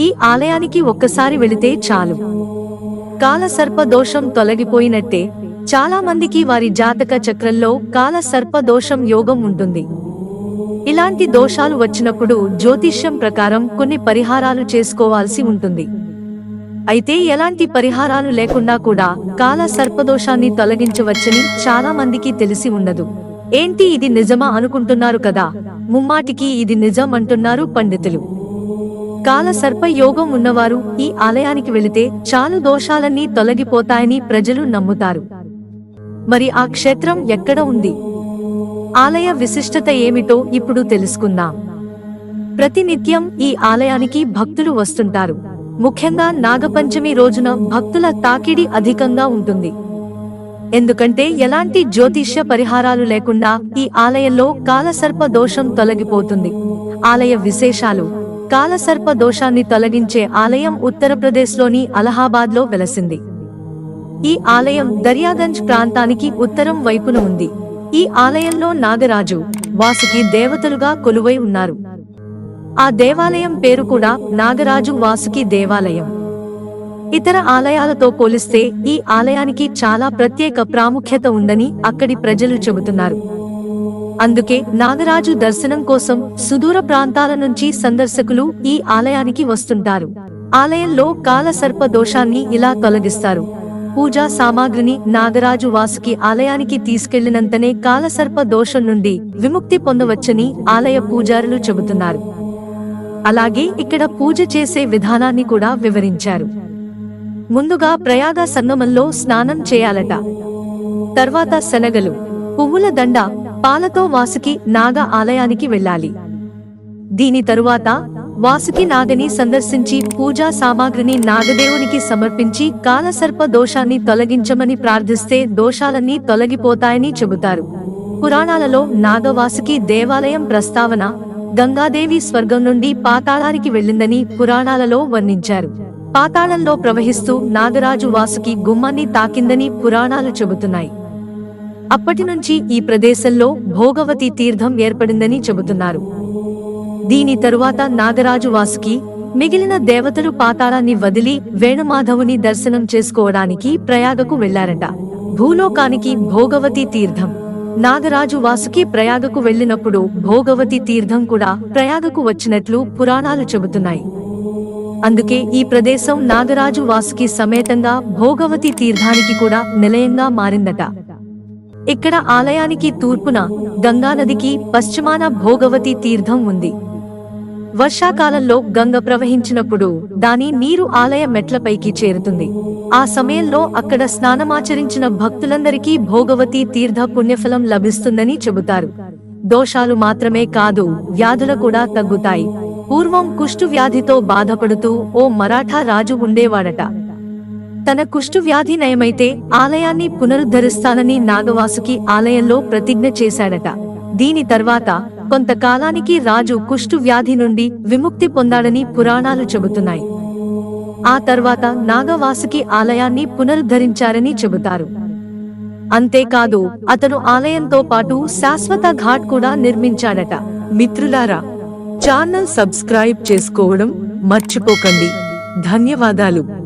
ఈ ఆలయానికి ఒక్కసారి వెళితే చాలు. కాలసర్ప దోషం తొలగిపోయినట్టే చాలా మందికి వారి జాతక చక్రంలో కాల సర్ప దోషం యోగం ఉంటుంది. ఇలాంటి దోషాలు వచ్చినప్పుడు జ్యోతిష్యం ప్రకారం కొన్ని పరిహారాలు చేసుకోవాల్సి ఉంటుంది. అయితే ఎలాంటి పరిహారాలు లేకుండా కూడా కాల సర్పదోషాన్ని తొలగించవచ్చని చాలా మందికి తెలిసి ఉండదు. ఏంటి ఇది నిజమా అనుకుంటున్నారు కదా? ముమ్మాటికి ఇది నిజం అంటున్నారు పండితులు. కాల సర్ప యోగం ఉన్నవారు ఈ ఆలయానికి వెళితే చాలు దోషాలన్నీ తొలగిపోతాయని ప్రజలు నమ్ముతారు. మరి ఆ క్షేత్రం ఎక్కడ ఉంది? ఆలయ విశిష్టత ఏమిటో ఇప్పుడు తెలుసుకుందాం. ప్రతినిత్యం ఈ ఆలయానికి భక్తులు వస్తుంటారు. ముఖ్యంగా నాగపంచమి రోజున భక్తుల తాకిడి అధికంగా ఉంటుంది. ఎందుకంటే ఎలాంటి జ్యోతిష్య పరిహారాలు లేకుండా ఈ ఆలయంలో కాలసర్ప దోషం తొలగిపోతుంది. ఆలయ విశేషాలు. కాలసర్ప దోషాన్ని తొలగించే ఆలయం ఉత్తరప్రదేశ్లోని అలహాబాద్లో వెలసింది. ఈ ఆలయం దర్యాగంజ్ ప్రాంతానికి ఉత్తరం వైపున ఉంది. ఈ ఆలయంలో నాగరాజు వాసుకి దేవతలుగా కొలువై ఉన్నారు. ఆ దేవాలయం పేరు కూడా నాగరాజు వాసుకి దేవాలయం. ఇతర ఆలయాలతో పోలిస్తే ఈ ఆలయానికి చాలా ప్రత్యేక ప్రాముఖ్యత ఉందని అక్కడి ప్రజలు చెబుతున్నారు. అందుకే నాగరాజు దర్శనం కోసం సుదూర ప్రాంతాల నుంచి సందర్శకులు ఈ ఆలయానికి వస్తుంటారు. ఆలయంలో కాలసర్ప దోషాన్ని ఇలా తొలగిస్తారు. పూజా సామాగ్రిని నాగరాజు వాసుకి ఆలయానికి తీసుకెళ్ళినంతనే కాలసర్ప దోషం నుండి విముక్తి పొందవచ్చని ఆలయ పూజారులు చెబుతున్నారు. అలాగే ఇక్కడ పూజ చేసే విధానాన్ని కూడా వివరించారు. ముందుగా ప్రయాగ సంగమంలో స్నానం చేయాలట. తర్వాత శనగలు పువ్వుల దండ పాలతో వాసుకి నాగ ఆలయానికి వెళ్ళాలి. దీని తరువాత వాసుకి నాగని సందర్శించి పూజా సామాగ్రిని నాగదేవునికి సమర్పించి కాలసర్ప దోషాన్ని తొలగించమని ప్రార్థిస్తే దోషాలన్నీ తొలగిపోతాయని చెబుతారు. పురాణాలలో నాగవాసుకి దేవాలయం ప్రస్తావన గంగాదేవి స్వర్గం నుండి పాతాళానికి వెళ్ళిందని పురాణాలలో వర్ణించారు. పాతాళంలో ప్రవహిస్తూ నాగరాజు వాసుకి గుమ్మాన్ని తాకిందని పురాణాలు చెబుతున్నాయి. అప్పటి నుంచి ఈ ప్రదేశంలో భోగవతి తీర్థం ఏర్పడిందని చెబుతున్నారు. దీని తరువాత నాగరాజు వాసుకి మిగిలిన దేవతలు పాతాళాన్ని వదిలి వేణుమాధవుని దర్శనం చేసుకోవడానికి ప్రయాగకు వెళ్ళారట భూలోకానికి భోగవతి తీర్థం. నాగరాజు వాసుకి ప్రయాగకు వెళ్ళినప్పుడు భోగవతి తీర్థం కూడా ప్రయాగకు వచ్చినట్లు పురాణాలు చెబుతున్నాయి. అందుకే ఈ ప్రదేశం నాగరాజు వాసుకి సమేతంగా భోగవతి తీర్థానికి కూడా నిలయంగా మారిందట. ఇక్కడ ఆలయానికి తూర్పున గంగానదికి పశ్చిమాన భోగవతి తీర్థం ఉంది. వర్షాకాలంలో గంగ ప్రవహించినప్పుడు దాని నీరు ఆలయ మెట్లపైకి చేరుతుంది. ఆ సమయంలో అక్కడ స్నానమాచరించిన భక్తులందరికీ భోగవతి తీర్థ పుణ్యఫలం లభిస్తుందని చెబుతారు. దోషాలు మాత్రమే కాదు వ్యాధులు కూడా తగ్గుతాయి. పూర్వం కుష్టు వ్యాధితో బాధపడుతూ ఓ మరాఠా రాజు ఉండేవాడట. తన కుష్టు వ్యాధి నయమైతే ఆలయాన్ని పునరుద్ధరిస్తానని నాగవాసుకి ఆలయంలో ప్రతిజ్ఞ చేశాడట. దీని తర్వాత కొంతకాలానికి రాజు కుష్టు వ్యాధి నుండి విముక్తి పొందాడని పురాణాలు చెబుతున్నాయి. ఆ తర్వాత నాగవాసుకి ఆలయాన్ని పునరుద్ధరించారని చెబుతారు. అంతేకాదు అతను ఆలయంతో పాటు శాశ్వత ఘాట్ కూడా నిర్మించాడట. మిత్రులారా ఛానల్ సబ్స్క్రైబ్ చేసుకోవడం మర్చిపోకండి. ధన్యవాదాలు.